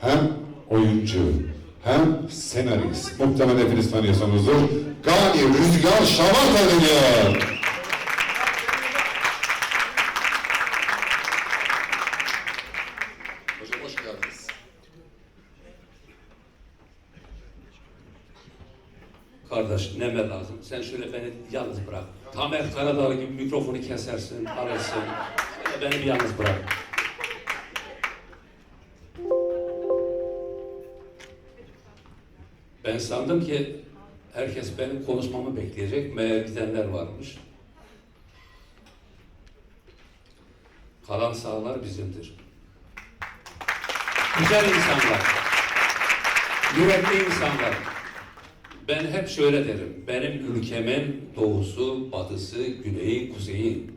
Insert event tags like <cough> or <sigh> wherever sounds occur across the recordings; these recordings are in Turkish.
hem oyuncu, hem senarist. Muhtemelen hepiniz tanıyorsunuzdur. Gani Rüzgar Şamata geliyor. Kardeş neme lazım. Sen şöyle beni yalnız bırak. Tamer Karadağ gibi mikrofonu kesersin, alırsın. Şöyle beni bir yalnız bırak. Ben sandım ki herkes benim konuşmamı bekleyecek. Meğer gidenler varmış. Kalan sahalar bizimdir. Güzel insanlar. Yürekli insanlar. Ben hep şöyle derim. Benim ülkemin doğusu, batısı, güneyi, kuzeyi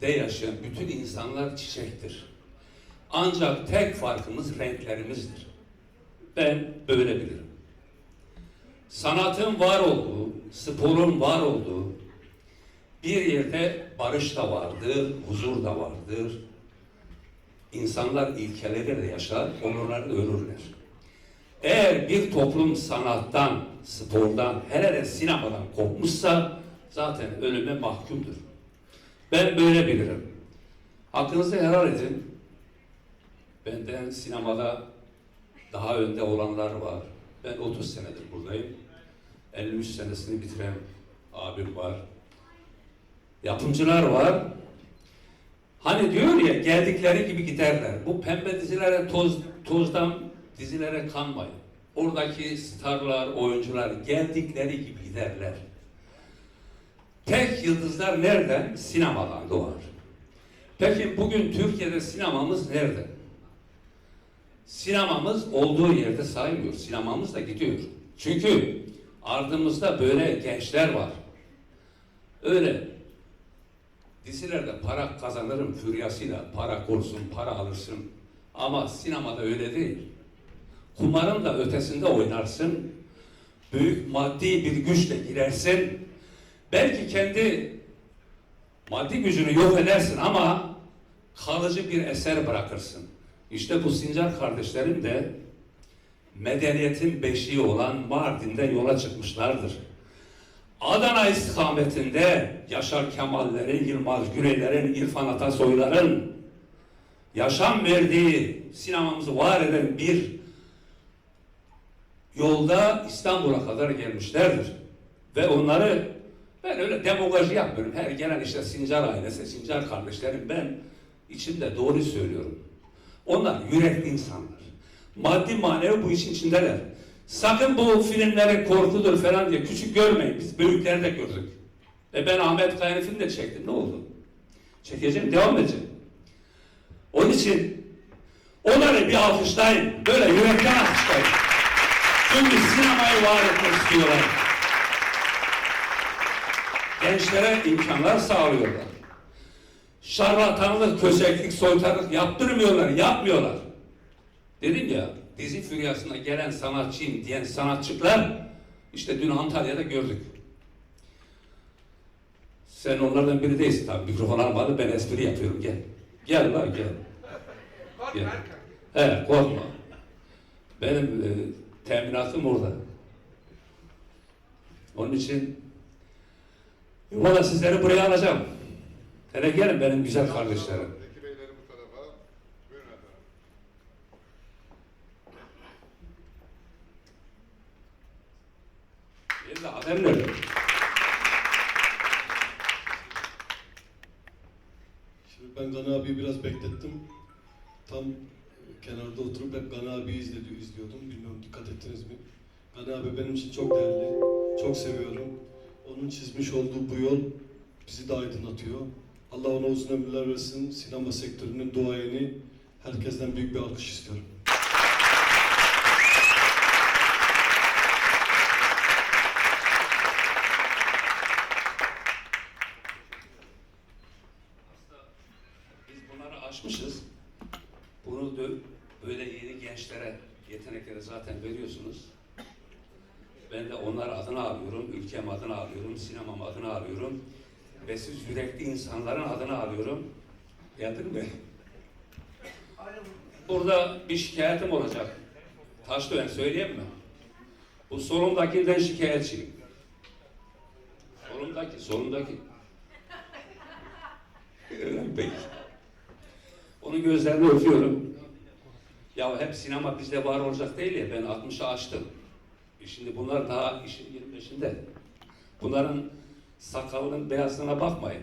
de yaşayan bütün insanlar çiçektir. Ancak tek farkımız renklerimizdir. Ben böyle. Sanatın var olduğu, sporun var olduğu bir yerde barış da vardır, huzur da vardır. İnsanlar ilkeleriyle yaşar, onurlarla ölürler. Eğer bir toplum sanattan, spordan, hele de sinemadan kopmuşsa zaten ölüme mahkumdur. Ben böyle bilirim. Hakkınızı helal edin. Benden sinemada daha önde olanlar var. Ben 30 senedir buradayım. 53 senesini bitiren abim var. Yapımcılar var. Hani diyor ya geldikleri gibi giderler. Bu pembe dizilere toz, tozdan dizilere kanmayın. Oradaki starlar, oyuncular geldikleri gibi giderler. Tek yıldızlar nereden? Sinemadan doğar. Peki bugün Türkiye'de sinemamız nerede? Sinemamız olduğu yerde saymıyor. Sinemamız da gidiyor. Çünkü ardımızda böyle gençler var. Öyle dizilerde para kazanırım füryasıyla para korsun, para alırsın. Ama sinemada öyle değil. Kumarın da ötesinde oynarsın. Büyük maddi bir güçle girersin. Belki kendi maddi gücünü yok edersin ama kalıcı bir eser bırakırsın. İşte bu Sincar kardeşlerim de medeniyetin beşiği olan Mardin'de yola çıkmışlardır. Adana istikametinde Yaşar Kemal'lerin, Yılmaz Güneyler'in, İrfan Atasoy'ların yaşam verdiği sinemamızı var eden bir yolda İstanbul'a kadar gelmişlerdir. Ve onları ben öyle demagoji yapmıyorum. Her gelen işte Sincar ailesi, Sincar kardeşlerim ben içimde doğru söylüyorum. Onlar yürekli insanlar. Maddi manevi bu işin içindeler. Sakın bu filmleri korkudur falan diye küçük görmeyin. Biz büyükleri de gördük. Ve ben Ahmet Kaya'nın filmi de çektim. Ne oldu? Çekeceğim, devam edeceğim. Onun için onları bir alkışlayın. Böyle yürekten alkışlayın. Çünkü sinemayı var etmek istiyorlar. Gençlere imkanlar sağlıyorlar. Şarlatanlık, köseklik, soytarlık yaptırmıyorlar, yapmıyorlar. Dedim ya, dizi füryasına gelen sanatçıyım diyen sanatçılar işte dün Antalya'da gördük. Sen onlardan biri değilsin tabii. Mikrofon almadı, ben espri yapıyorum. Gel. Gel lan gel. Gel. He, korkma. Benim e, teminatım orada. Onun için valla sizleri buraya alacağım. Hele gelin benim güzel kardeşlerim. Benim de haberim? Şimdi ben Gani abiyi biraz beklettim. Tam kenarda oturup hep Gani abiyi izledi, izliyordum. Bilmiyorum dikkat ettiniz mi? Gani abi benim için çok değerli, çok seviyorum. Onun çizmiş olduğu bu yol bizi de aydınlatıyor. Allah ona uzun ömürler versin. Sinema sektörünün duayeni herkesten büyük bir alkış istiyorum. Aşmışız. Bunu da böyle yeni gençlere, yetenekleri zaten veriyorsunuz. Ben de onlar adına alıyorum, ülkem adına alıyorum, sinemam adına alıyorum. Ve siz yürekli insanların adına alıyorum. Geldin mi? Burada bir şikayetim olacak. Taşdöğen söyleyeyim mi? Bu solundakinden şikayetçiyim. Solundaki, solundaki. Öyle Bey. Onun gözlerini öpüyorum. Ya hep sinema bizde var olacak değil ya. Ben 60'ı aştım. E Şimdi bunlar daha işin 25'inde. Bunların sakalının beyazlığına bakmayın.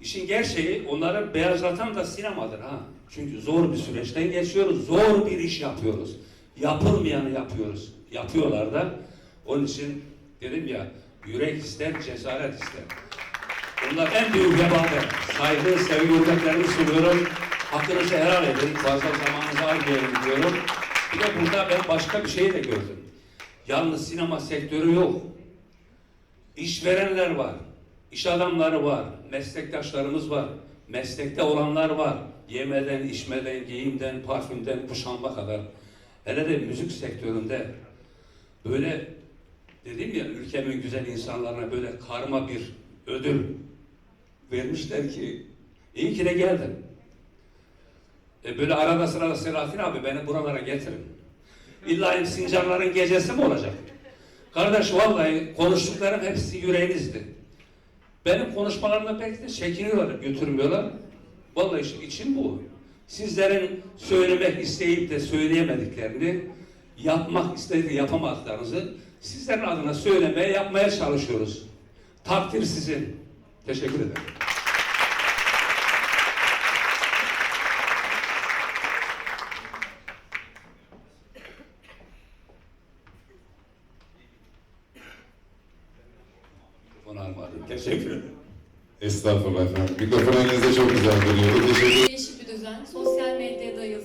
İşin gerçeği onları beyazlatan da sinemadır ha. Çünkü zor bir süreçten geçiyoruz. Zor bir iş yapıyoruz. Yapılmayanı yapıyoruz. Yapıyorlar da. Onun için dedim ya yürek ister, cesaret ister. Bunlar en büyük vebadır. Saygı, sevgi, hürmetlerimi sunuyorum. Hakkınızı helal edin. Fazla zamanınızı almayalım diyorum. Bir de burada ben başka bir şey de gördüm. Yalnız sinema sektörü yok. İşverenler var, iş adamları var, meslektaşlarımız var, meslekte olanlar var. Yemeden, içmeden, giyimden, parfümden, kuşanma kadar. Hele de müzik sektöründe böyle dedim ya ülkemin güzel insanlarına böyle karma bir ödül vermişler ki iyi ki de geldin. E böyle arada sırada Selahattin abi beni buralara getirin. İlla Sincanların gecesi mi olacak? Kardeş vallahi konuştuklarım hepsi yüreğinizdi. Benim konuşmalarımda pek de çekiniyorlar, götürmüyorlar. Vallahi işte içim bu. Sizlerin söylemek isteyip de söyleyemediklerini, yapmak isteyip yapamadıklarınızı sizlerin adına söylemeye, yapmaya çalışıyoruz. Takdir sizin. Teşekkür ederim. ona armağan. <laughs> Teşekkür ederim. Estağfurullah efendim. Mikrofon elinize çok güzel veriyordu. Teşekkür Değişik bir düzen. Sosyal medyadayız.